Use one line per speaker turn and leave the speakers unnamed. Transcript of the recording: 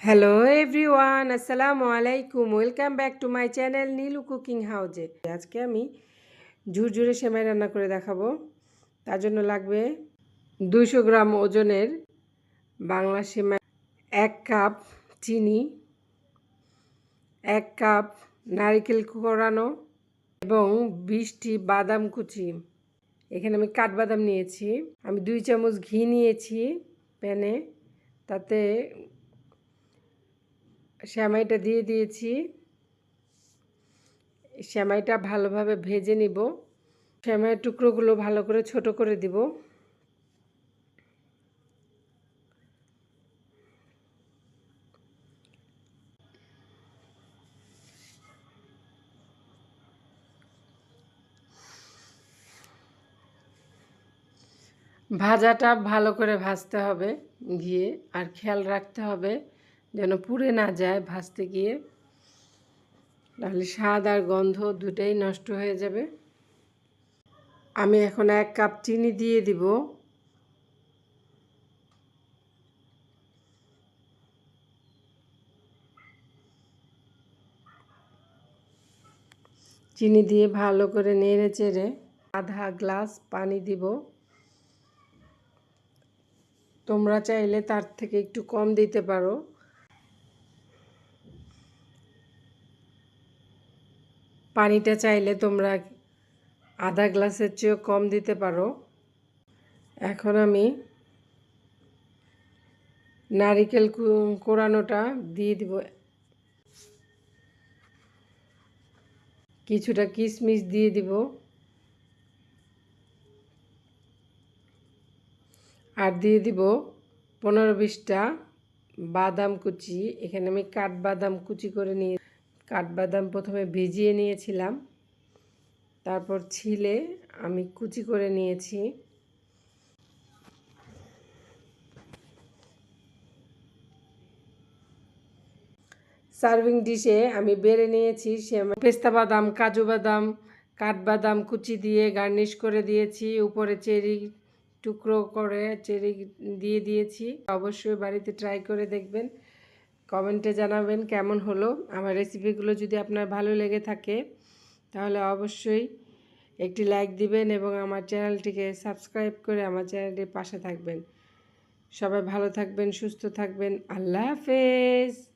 Hello everyone আসসালামু আলাইকুম welcome back to my channel Neelu cooking হাউজে আজকে আমি ঝুরঝুরে সেমাই রান্না করে দেখাবো। তার জন্য লাগবে দুইশো গ্রাম ওজনের বাংলা সেমাই, এক কাপ চিনি, এক কাপ নারিকেল কোরানো এবং বিশটি বাদাম কুচি। এখানে আমি কাঠবাদাম নিয়েছি। আমি দুই চামচ ঘি নিয়েছি প্যানে। তাতে শ্যামাইটা দিয়ে দিয়েছি। শ্যামাইটা ভালোভাবে ভেজে নিব। শ্যামাইয়ের টুকরোগুলো ভালো করে ছোট করে দিব। ভাজাটা ভালো করে ভাজতে হবে, ঘিয়ে, আর খেয়াল রাখতে হবে। যেন পুড়ে না যায় ভাজতে গিয়ে। তাহলে স্বাদ আর গন্ধ দুটাই নষ্ট হয়ে যাবে। আমি এখন এক কাপ চিনি দিয়ে দিব। চিনি দিয়ে ভালো করে নেড়ে চেড়ে আধা গ্লাস পানি দিব। তোমরা চাইলে তার থেকে একটু কম দিতে পারো। পানিটা চাইলে তোমরা আধা গ্লাসের চেয়েও কম দিতে পারো। এখন আমি নারিকেল কোরানোটা দিয়ে দিব। কিছুটা কিশমিশ দিয়ে দিব। আর দিয়ে দিব পনেরো বিশটা বাদাম কুচি। এখানে আমি কাঠবাদাম কুচি করে নিয়ে কাঠবাদাম প্রথমে ভিজিয়ে নিয়েছিলাম। তারপর ছিলে আমি কুচি করে নিয়েছি। সার্ভিং ডিশে আমি বেড়ে নিয়েছি, সে পেস্তা বাদাম, কাজু বাদাম, কাঠবাদাম কুচি দিয়ে গার্নিশ করে দিয়েছি, উপরে চেরি টুকরো করে, চেরি দিয়ে দিয়েছি। অবশ্যই বাড়িতে ট্রাই করে দেখবেন। কমেন্টে জানাবেন কেমন হলো আমার রেসিপিগুলো যদি আপনার ভালো লেগে থাকে, তাহলে অবশ্যই একটি লাইক দিবেন এবং আমার চ্যানেলটিকে সাবস্ক্রাইব করে আমার চ্যানেলটির পাশে থাকবেন। সবাই ভালো থাকবেন, সুস্থ থাকবেন। আল্লাহ হাফেজ।